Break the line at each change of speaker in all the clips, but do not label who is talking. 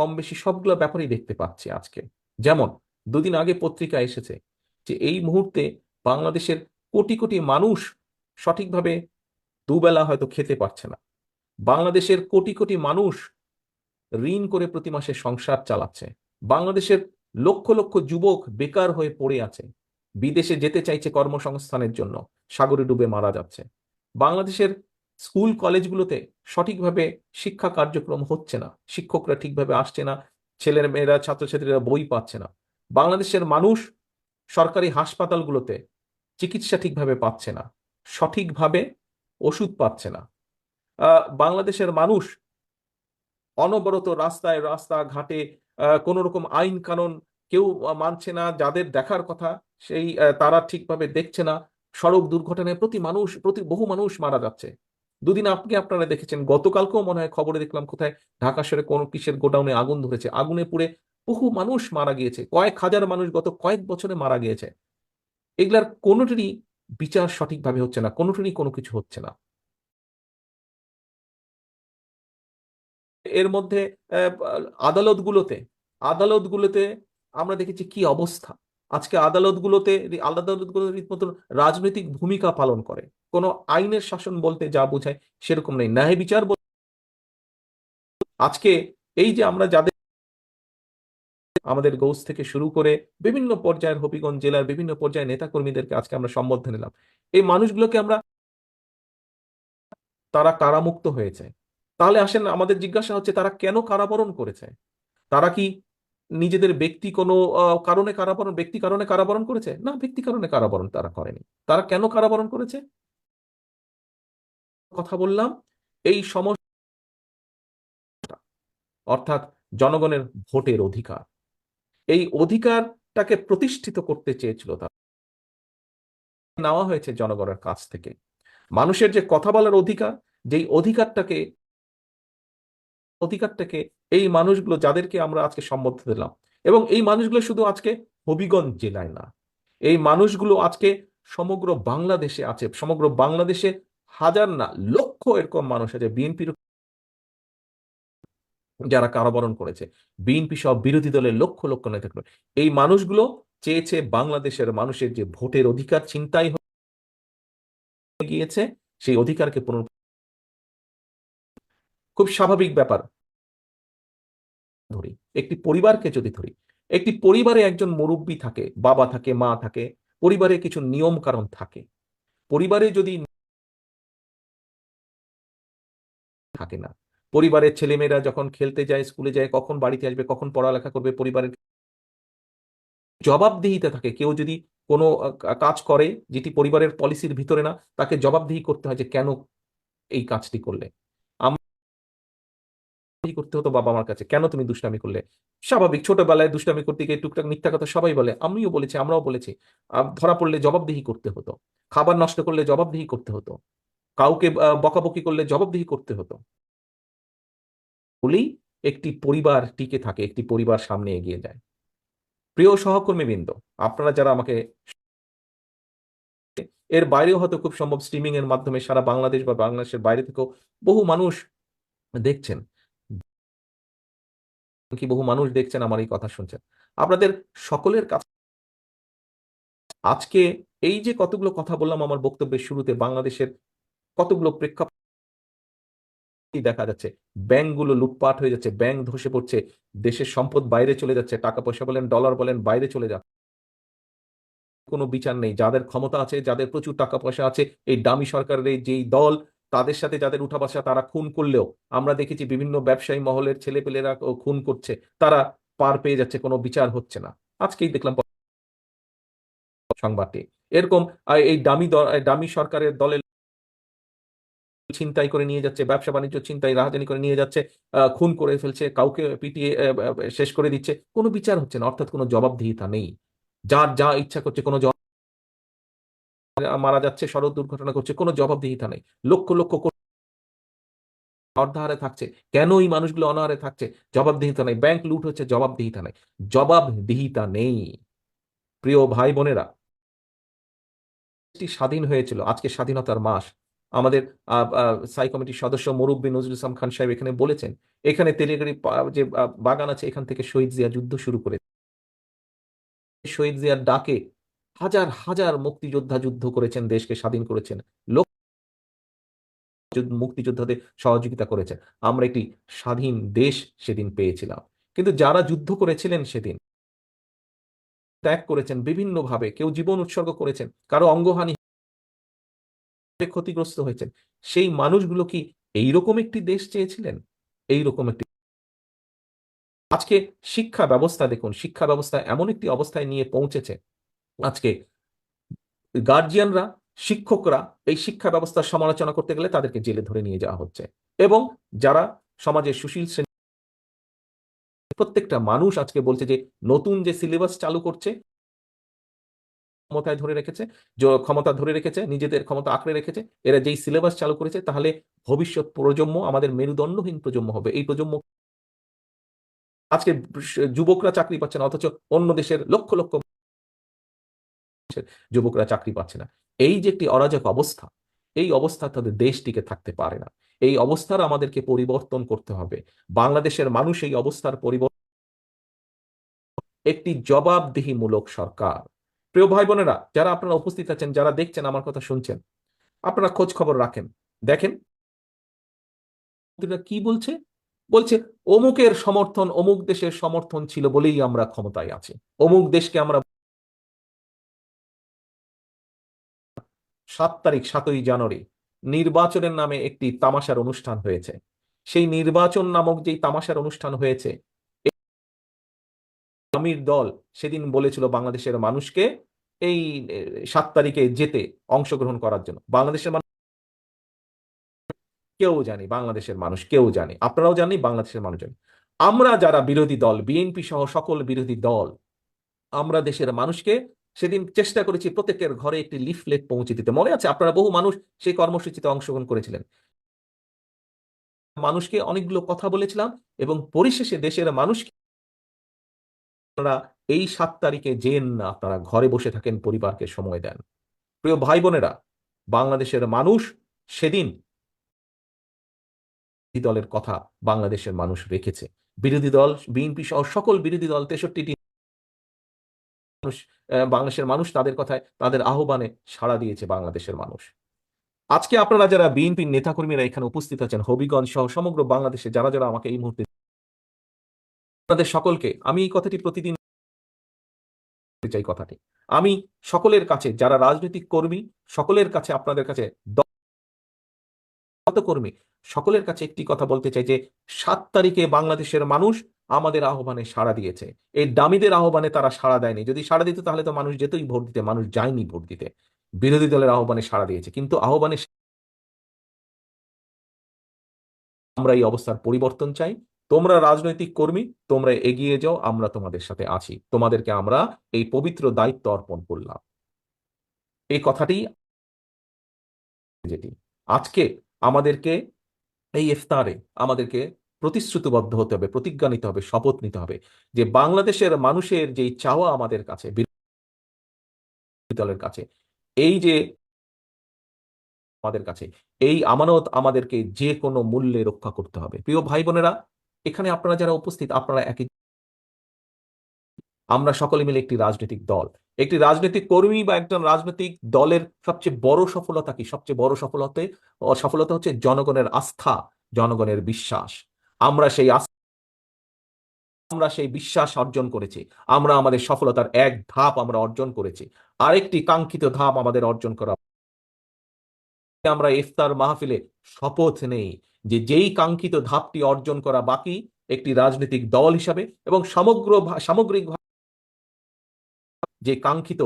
কম বেশি সবগুলো ব্যাপারই দেখতে পাচ্ছি আজকে। যেমন, দুদিন আগে পত্রিকা এসেছে যে এই মুহূর্তে বাংলাদেশের কোটি কোটি মানুষ সঠিকভাবে দুবেলা হয়তো খেতে পারছে না। বাংলাদেশের কোটি কোটি মানুষ ঋণ করে প্রতি মাসে সংসার চালাচ্ছে। বাংলাদেশের লক্ষ লক্ষ যুবক বেকার হয়ে পড়ে আছে। বিদেশে যেতে চাইছে কর্মসংস্থানের জন্য। সাগরে ডুবে মারা যাচ্ছে। বাংলাদেশের স্কুল কলেজগুলোতে সঠিকভাবে শিক্ষা কার্যক্রম হচ্ছে না। শিক্ষকরা ঠিকভাবে আসছে না, ছেলের মেয়েরা, ছাত্রছাত্রীরা বই পাচ্ছে না। বাংলাদেশের মানুষ সরকারি হাসপাতালগুলোতে চিকিৎসা ঠিকভাবে পাচ্ছে না, সঠিকভাবে ওষুধ পাচ্ছে না। বাংলাদেশের মানুষ অনবরত রাস্তায় রাস্তা ঘাটে কোন রকম আইন কানুন কেউ মানছে না, যাদের দেখার কথা সেই তারা ঠিকভাবে দেখছে না। সড়ক দুর্ঘটনায় প্রতি মানুষ, প্রতি বহু মানুষ মারা যাচ্ছে। দুদিন আপনি আপনারা দেখেছেন, গতকালকেও মনে হয় খবরে দেখলাম কোথায় ঢাকা শহরে কোন কিসের গোডাউনে আগুন ধরেছে। আগুনে পুড়ে বহু মানুষ মারা গিয়েছে, কয়েক হাজার মানুষ গত কয়েক বছরে মারা গিয়েছে। এগুলার কোনোটিরই বিচার সঠিকভাবে হচ্ছে না, কোনোটিরই কোনো কিছু হচ্ছে না। এর মধ্যে আদালতগুলোতে আদালতগুলোতে আমরা দেখেছি কি অবস্থা। আজকে আদালতগুলোতে আদালতগুলো রীতিমতো রাজনৈতিক ভূমিকা পালন করে। কোনো আইনের শাসন বলতে যা বোঝায় সেরকম নেই। ন্যায় বিচার আজকে এই যে আমরা যাদের আমাদের গৌস থেকে শুরু করে বিভিন্ন পর্যায়ের হবিগঞ্জ জেলার বিভিন্ন পর্যায়ের নেতাকর্মীদেরকে আজকে আমরা সম্বোধন নিলাম। এই মানুষগুলোকে আমরা তারা কারামুক্ত হয়েছে। তাহলে আসেন আমাদের জিজ্ঞাসা হচ্ছে তারা কেন কারাবরণ করেছে? তারা কি নিজেদের ব্যক্তি কোনো কারণে কারাবরণ, ব্যক্তি কারণে কারাবরণ করেছে? না, ব্যক্তি কারণে কারাবরণ তারা করেনি। তারা কেন কারাবরণ করেছে? কথা বললাম, এই সমস্যা অর্থাৎ জনগণের ভোটের অধিকার। এই অধিকারটাকে প্রতিষ্ঠিত করতে চেয়েছিল তারা। নেওয়া হয়েছে জনগণের কাছ থেকে। মানুষের যে কথা বলার অধিকার, যেই অধিকারটাকে অধিকারটাকে এই মানুষগুলো যাদেরকে আমরা আজকে সম্বোধন দিলাম। এবং এই মানুষগুলো শুধু আজকে হবিগঞ্জ জেলায় না, এই মানুষগুলো আজকে সমগ্র বাংলাদেশে আছে, সমগ্র বাংলাদেশে হাজার না, লক্ষ এরকম মানুষ আছে, বিএনপির যারা কারাবরণ করেছে, বিএনপি সব বিরোধী দলের লক্ষ লক্ষ নেতা এই মানুষগুলো চেয়েছে বাংলাদেশের মানুষের যে ভোটের অধিকার চিন্তাই গিয়েছে, সেই অধিকারকে পুনর খুব স্বাভাবিক ব্যাপার। ধরি, একটি পরিবারকে যদি ধরি, একটি পরিবারে একজন মুরব্বী থাকে, বাবা থাকে, মা থাকে, পরিবারে কিছু নিয়ম কারণ থাকে, পরিবারে যদি থাকে না, পরিবারের ছেলেমেয়েরা যখন খেলতে যায়, স্কুলে যায়, কখন বাড়িতে আসবে, কখন পড়ালেখা করবে, পরিবারের জবাবদিহিতে থাকে, কেউ যদি কোনো কাজ করে, যেটি পরিবারের পলিসির ভিতরে না, তাকে জবাবদিহি করতে হয় যে কেন এই কাজটি করলে। করতে হতো বাবা আমার কাছে। কেন তুমি দুষ্টামি করলে? স্বাভাবিক, ছোটবেলায় দুষ্টামি করতে গিয়ে টুকটাক মিথ্যা কথা সবাই বলে, আমিও বলেছি, আমরাও বলেছি। ধরা পড়লে জবাবদিহি করতে হতো। খাবার নষ্ট করলে জবাবদিহি করতে হতো। কাউকে বকাবকি করলে জবাবদিহি করতে হতো। বলেই একটি পরিবার টিকে থাকে, একটি পরিবার সামনে এগিয়ে যায়। প্রিয় সহকর্মীবৃন্দ, আপনারা যারা আমাকে এর বাইরেও হয়তো খুব সম্ভব স্ট্রিমিং এর মাধ্যমে সারা বাংলাদেশ বা বাংলাদেশের বাইরে থেকেও বহু মানুষ দেখছেন কি বহু মানুষ দেখছেন আমার এই কথা শুনছেন। আপনাদের সকলের কাছে আজকে এই যে কতগুলো কথা বললাম আমার বক্তব্যের শুরুতে, বাংলাদেশের কতগুলো প্রেক্ষাপট দেখা যাচ্ছে। ব্যাংকগুলো লুটপাট হয়ে যাচ্ছে, ব্যাংক ধসে পড়ছে, দেশের সম্পদ বাইরে চলে যাচ্ছে টাকা পয়সা বলেন, ডলার বলেন, বাইরে চলে যাচ্ছে। কোনো বিচার নেই, যাদের ক্ষমতা আছে, যাদের প্রচুর টাকা পয়সা আছে, এই দামি সরকারের এই যেই দল তাদের সাথে যাদের উঠা বসা তারা খুন করলেও, আমরা দেখেছি বিভিন্ন ব্যবসায়ী মহলের ছেলেপেলেরা খুন করছে, তারা পার পেয়ে যাচ্ছে, কোনো বিচার হচ্ছে না। আজকেই দেখলাম সংবাদটি। এরকম এই দামি দামি সরকারের দলের ছিনতাই করে নিয়ে যাচ্ছে, ব্যবসা বাণিজ্য ছিনতাই রাহাজানি করে নিয়ে যাচ্ছে খুন করে ফেলছে, কাউকে পিটিয়ে শেষ করে দিচ্ছে, কোনো বিচার হচ্ছে না, অর্থাৎ কোনো জবাবদিহিতা নেই। যার যা ইচ্ছা করছে, কোনো জবাব মারা যাচ্ছে, সড়ক দুর্ঘটনা করছে কোনো জবাবদিহিতা নেই। লক্ষ লক্ষ অর্ধাহারে থাকছে। কেন এই মানুষগুলো অনাহারে থাকছে? জবাবদিহিতা নেই। ব্যাংক লুট হচ্ছে, জবাবদিহিতা নেই। জবাবদিহিতা নেই। প্রিয় ভাই বোনেরা স্বাধীন হয়েছিল। আজকে স্বাধীনতার মাস। আমাদের সাই কমিটির সদস্য মুরব্বী নজরুল ইসলাম খান সাহেব এখানে বলেছেন, এখানে তেলেগাড়ি যে বাগান আছে, এখান থেকে শহীদ জিয়া যুদ্ধ শুরু করে শহীদ জিয়ার ডাকে হাজার হাজার মুক্তিযোদ্ধা যুদ্ধ করেছেন, দেশকে স্বাধীন করেছেন। লোক মুক্তিযোদ্ধাদের সহযোগিতা করেছেন। আমরা একটি স্বাধীন দেশ সেদিন পেয়েছিলাম। কিন্তু যারা যুদ্ধ করেছিলেন সেদিন, ত্যাগ করেছেন বিভিন্নভাবে, কেউ জীবন উৎসর্গ করেছেন, কারও অঙ্গহানি ক্ষতিগ্রস্ত হয়েছেন, সেই মানুষগুলো কি এইরকম একটি দেশ চেয়েছিলেন? এইরকম একটি আজকে শিক্ষা ব্যবস্থা দেখুন, শিক্ষা ব্যবস্থা এমন একটি অবস্থায় নিয়ে পৌঁছেছে। আজকে গার্জিয়ানরা শিক্ষকরা এই শিক্ষা ব্যবস্থার সমালোচনা করতে গেলে তাদেরকে জেলে ধরে নিয়ে যাওয়া হচ্ছে। এবং যারা সমাজের সুশীল শ্রেণি প্রত্যেকটা মানুষ আজকে বলছে যে, নতুন যে সিলেবাস চালু করছে, ক্ষমতায় ধরে রেখেছে ক্ষমতা ধরে রেখেছে, নিজেদের ক্ষমতা আঁকড়ে রেখেছে, এরা যেই সিলেবাস চালু করেছে, তাহলে ভবিষ্যৎ প্রজন্ম আমাদের মেরুদণ্ডহীন প্রজন্ম হবে। এই প্রজন্ম আজকে যুবকরা চাকরি পাচ্ছে না, অথচ অন্য দেশের লক্ষ লক্ষ যুবকরা চাকরি পাচ্ছে না। এই যে একটি অরাজক অবস্থা, এই অবস্থা তাদের দেশ টিকে থাকতে পারে না। এই অবস্থার আমাদেরকে পরিবর্তন করতে হবে। বাংলাদেশের মানুষ এই অবস্থার পরিবর্তন একটি জবাবদিহিমূলক সরকার। প্রিয় ভাই বোনেরা যারা আপনারা উপস্থিত আছেন, যারা দেখছেন, আমার কথা শুনছেন, আপনারা খোঁজ খবর রাখেন। দেখেন কি বলছে? বলছে, অমুকের সমর্থন অমুক দেশের সমর্থন ছিল বলেই আমরা ক্ষমতায় আছি। অমুক দেশকে আমরা সাত তারিখ সাতই জানুয়ারি নির্বাচনের নামে একটি তামাশার অনুষ্ঠান হয়েছে। সেই নির্বাচন নামক যেই তামাশার অনুষ্ঠান হয়েছে আমির দল সেদিন বলেছিল বাংলাদেশের মানুষকে এই সাত তারিখে যেতে অংশগ্রহণ করার জন্য। বাংলাদেশের মানুষ কেউ জানি, বাংলাদেশের মানুষ কেউ জানে, আপনারাও জানি বাংলাদেশের মানুষ জানি আমরা যারা বিরোধী দল, বিএনপি সহ সকল বিরোধী দল, আমরা দেশের মানুষকে সেদিন চেষ্টা করেছি প্রত্যেকের ঘরে একটি লিফলেট পৌঁছে দিতে। মনে আছে? আপনারা বহু মানুষ সেই কর্মসূচিতে অংশগ্রহণ করেছিলেন। মানুষকে অনেকগুলো কথা বলেছিলাম এবং পরিশেষে দেশের মানুষকে আপনারা এই সাত তারিখে যেন না আপনারা ঘরে বসে থাকেন, পরিবারকে সময় দেন। প্রিয় ভাই বোনেরা, বাংলাদেশের মানুষ সেদিন দলের কথা বাংলাদেশের মানুষ রেখেছে। বিরোধী দল, বিএনপি সহ সকল বিরোধী দল তেষট্টিটি মানুষ বাংলাদেশের মানুষ তাদের কথায়, তাদের আহ্বানে সাড়া দিয়েছে বাংলাদেশের মানুষ। আজকে আপনারা যারা বিএনপির নেতাকর্মীরা এখানে উপস্থিত আছেন, হবিগঞ্জ সহ সমগ্র বাংলাদেশে যারা যারা আমাকে এই মুহূর্তে আপনাদের সকলকে, আমি এই কথাটি প্রতিদিন চাই কথাটি। আমি সকলের কাছে, যারা রাজনৈতিক কর্মী, সকলের কাছে আপনাদের কাছে কর্মী সকলের কাছে একটি কথা বলতে চাই যে, সাত তারিখে বাংলাদেশের মানুষ আমাদের আহ্বানে সাড়া দিয়েছে। এই দামিদের আহ্বানে তারা সাড়া দেয়নি। যদি সাড়া দিত তাহলে তো মানুষ যেতই ভোট দিতে, মানুষ যায়নি ভোট দিতে। বিরোধী দলের আহ্বানে সাড়া দিয়েছে। কিন্তু আহ্বানে আমরা এই অবস্থার পরিবর্তন চাই। তোমরা রাজনৈতিক কর্মী, তোমরা এগিয়ে যাও, আমরা তোমাদের সাথে আছি। তোমাদেরকে আমরা এই পবিত্র দায়িত্ব অর্পণ করলাম। এই কথাটি যেটি। আজকে আমাদেরকে এই ইফতারে আমাদেরকে প্রতিশ্রুতিবদ্ধ হতে হবে, প্রতিজ্ঞা নিতে হবে, শপথ নিতে হবে যে বাংলাদেশের মানুষের যে চাওয়া আমাদের কাছে দলের কাছে, এই যে আমাদের কাছে, এই আমানত আমাদেরকে যে কোনো মূল্যে রক্ষা করতে হবে। প্রিয় ভাই বোনেরা এখানে আপনারা যারা উপস্থিত, আপনারা একই আমরা সকলে মিলে একটি রাজনৈতিক দল। একটি রাজনৈতিক কর্মী বা একজন রাজনৈতিক দলের সবচেয়ে বড় সফলতা কি? সবচেয়ে বড় সফলতা সফলতা হচ্ছে জনগণের আস্থা, জনগণের বিশ্বাস। আমরা সেই আমরা সেই বিশ্বাস অর্জন করেছি। আমরা আমাদের সফলতার এক ধাপ আমরা অর্জন করেছি। আরেকটি কাঙ্ক্ষিত ধাপ আমাদের অর্জন করা। আমরা ইফতার মাহফিলে শপথ নেই যে যেই কাঙ্ক্ষিত ধাপটি অর্জন করা বাকি, একটি রাজনৈতিক দল হিসাবে এবং সমগ্র সামগ্রিক যে কাঙ্ক্ষিত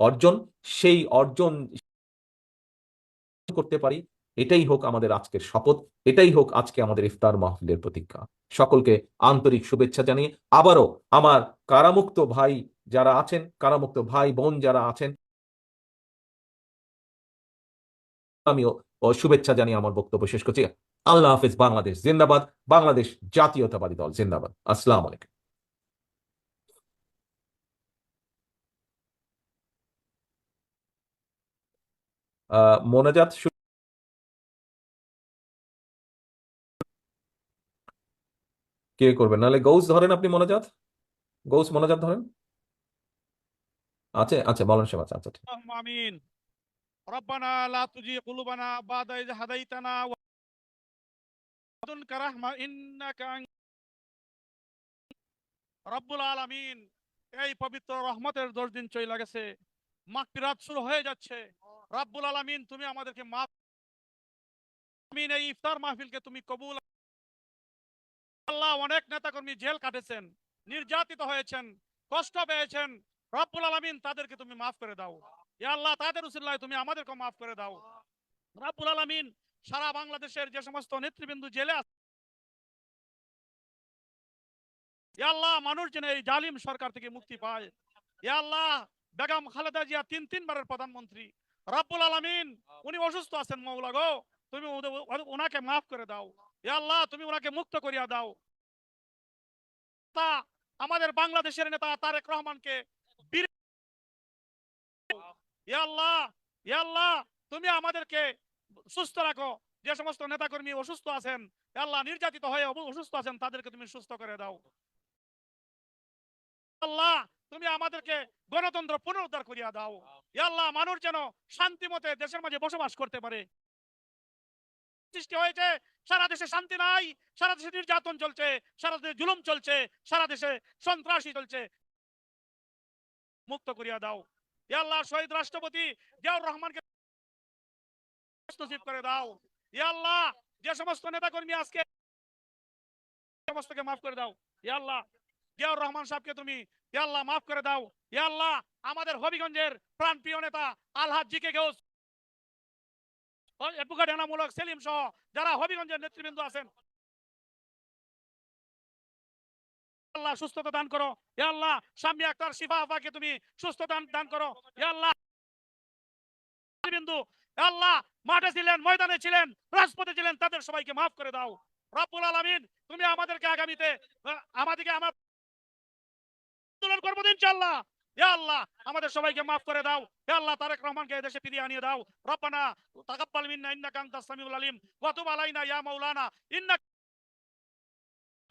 অর্জন, সেই অর্জন করতে পারি। এটাই হোক আমাদের আজকের শপথ, এটাই হোক আজকে আমাদের ইফতার মাহফিলের প্রতীক্ষা সকলকে আন্তরিক শুভেচ্ছা জানিয়ে আবারও আমার কারামুক্ত ভাই যারা আছেন, কারামুক্ত ভাই বোন যারা আছেন, আমিও শুভেচ্ছা জানিয়ে আমার বক্তব্য শেষ করছি। আল্লাহ হাফিজ বাংলাদেশ জিন্দাবাদ, বাংলাদেশ জাতীয়তাবাদী দল জিন্দাবাদ। আসসালাম আলাইকুম। মোনাজাত কে করবেন নাহলে গৌস ধরেন আপনি মোনাজাত? গৌস মোনাজাত ধরেন। আছে? আচ্ছা বলেন সে আচ্ছা ঠিক
আমিন। ربنا لا تجي قلوبنا بعد إذ هديتنا وأذنك رحمة إنك রব্বুল আলামিন, এই পবিত্র রহমতের দশ দিন চলে গেছে। মাগফিরাত শুরু হয়ে যাচ্ছে। রব্বুল আলামিন, তুমি আমাদেরকে মাফ আমিন এই ইফতার মাহফিলকে তুমি কবুল আল্লাহ, অনেক নেতাকর্মী জেল কাটেছেন, নির্যাতিত হয়েছেন, কষ্ট পেয়েছেন। রব্বুল আলামিন, তাদেরকে তুমি মাফ করে দাও। ইয়া আল্লাহ, তাদের উসিল্লায় তুমি আমাদেরকে মাফ করে দাও। রব্বুল আলামিন, সারা বাংলাদেশের যে সমস্ত নেতৃবৃন্দ জেলে আছে আল্লাহ, মানুষ যেন এই জালিম সরকার থেকে মুক্তি পায়। ইয়া আল্লাহ, বেগম খালেদা জিয়া তিন তিনবারের প্রধানমন্ত্রী। রব্বুল আলামিন উনি অসুস্থ আছেন মৌলা গো। তুমি ওনাকে মাফ করে দাও। আল্লাহ তুমি ওনাকে মুক্ত করিয়া দাও। তা আমাদের বাংলাদেশের নেতা তারেক রহমানকে আল্লাহ আল্লাহ তুমি আমাদেরকে সুস্থ রাখো। যে সমস্ত নেতাকর্মী অসুস্থ আছেন আল্লাহ নির্যাতিত হয়ে অসুস্থ আছেন তাদেরকে তুমি সুস্থ করে দাও। আল্লাহ তুমি আমাদেরকে গণতন্ত্র পুনরুদ্ধার করিয়া দাও। আল্লাহ মানুষ যেন শান্তি মতে দেশের মাঝে বসবাস করতে পারে। সৃষ্টি হয়েছে, সারা দেশে শান্তি নাই, সারা দেশে নির্যাতন চলছে, সারা দেশে জুলুম চলছে, সারা দেশে সন্ত্রাসী চলছে। মুক্ত করিয়া দাও। ইয়া আল্লাহ শহীদ রাষ্ট্রপতি জিয়াউর রহমানকে করে দাও। আল্লাহ যে সমস্ত নেতা কর্মী আজকে সমস্তকে মাফ করে দাও। ইয়া আল্লাহ জিয়াউর রহমান সাহেবকে তুমি ইয়া আল্লাহ মাফ করে দাও। ইয়া আল্লাহ আমাদের হবিগঞ্জের প্রাণপ্রিয় নেতা আলহাজ জিকে গেউস এপুকা ডেনামূলক সেলিম সহ যারা হবিগঞ্জের নেতৃবৃন্দ আছেন। আল্লাহ সুস্থতা দান করো। ইয়া আল্লাহ সাম্য আক্তার শিফা আফাকে তুমি সুস্থতা দান- করো। ইয়া আল্লাহ বিন্দু আল্লাহ মাঠে ছিলেন, ময়দানে ছিলেন, রাজপথে ছিলেন, তাদের সবাইকে মাফ করে দাও। রব্বুল আলামিন, তুমি আমাদেরকে আগামীতে আমাদেরকে আমার আন্দোলন করব ইয়া আল্লাহ আমাদের সবাইকে মাফ করে দাও। ইয়া আল্লাহ তারেক রহমানকে এদেশে ফিরিয়ে আনিয়ে দাও। রব্বানা তাকাব্বাল মিন্না ইন্নাকা আনতাস সামিউল আলিম। ওয়া তুব আলাইনা ইয়া মাওলানা ইন্নাকা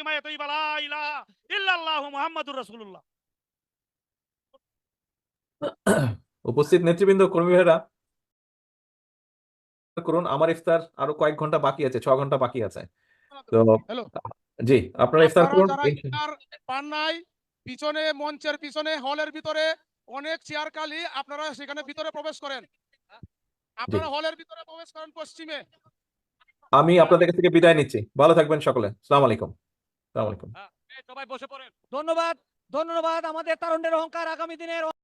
মা ইয়াতাইবা লা ইলাহা ইল্লাল্লাহু মুহাম্মাদুর রাসূলুল্লাহ।
উপস্থিত নেতৃবৃন্দ কর্মী ভাইরা করুন আমার ইফতার আরও কয়েক ঘণ্টা বাকি আছে ছ ঘণ্টা বাকি আছে। তো
হ্যালো।
জি আপনারা ইফতার করুন
পান নাই পিছনে মঞ্চের পিছনে হলের ভিতরে অনেক চেয়ার কালি আপনারা সেখানে ভিতরে প্রবেশ করেন। আপনারা হলের ভিতরে প্রবেশ করেন পশ্চিমে।
আমি আপনাদের কাছ থেকে বিদায় নিচ্ছি। ভালো থাকবেন সকলে। সালাম আলাইকুম। সালাম আলাইকুম।
সবাই বসে পড়েন।
ধন্যবাদ ধন্যবাদ। আমাদের তারুণ্যের অহংকার আগামী দিনের